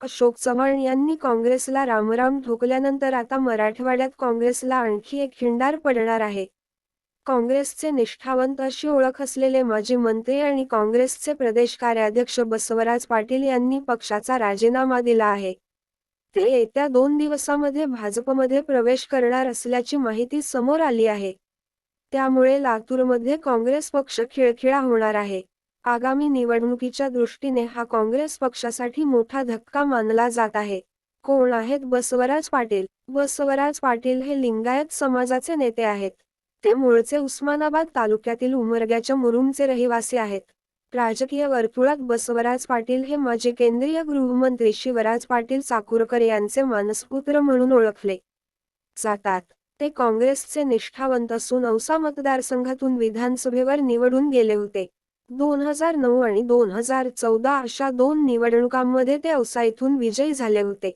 अशोक चव्हाण यांनी काँग्रेसला रामराम ठोकल्यानंतर आता मराठवाड्यात काँग्रेसला आणखी एक खिंडार पडणार आहे. काँग्रेसचे निष्ठावंत अशी ओळख असलेले माजी मंत्री आणि काँग्रेसचे प्रदेश कार्याध्यक्ष बसवराज पाटील यांनी पक्षाचा राजीनामा दिला आहे. ते येत्या दोन दिवसामध्ये भाजपमध्ये प्रवेश करणार असल्याची माहिती समोर आली आहे. त्यामुळे लातूरमध्ये काँग्रेस पक्ष खिळखिळा होणार आहे. आगामी निवडणुकीच्या दृष्टीने हा काँग्रेस पक्षासाठी मोठा धक्का मानला जात आहे. कोण आहेत बसवराज पाटील? बसवराज पाटील हे लिंगायत समाजाचे नेते आहेत. ते मूळचे उस्मानाबाद तालुक्यातील उमरग्याच्या मुरुमचे रहिवासी आहेत. राजकीय वर्तुळात बसवराज पाटील हे माजी केंद्रीय गृहमंत्री शिवराज पाटील चाकूरकर यांचे मानसपुत्र म्हणून ओळखले जातात. ते काँग्रेसचे निष्ठावंत असून औसा मतदारसंघातून विधानसभेवर निवडून गेले होते. दोन हजार नऊ आणि दोन हजार चौदा अशा दोन निवडणुकांमध्ये ते औसा येथून विजयी झाले होते.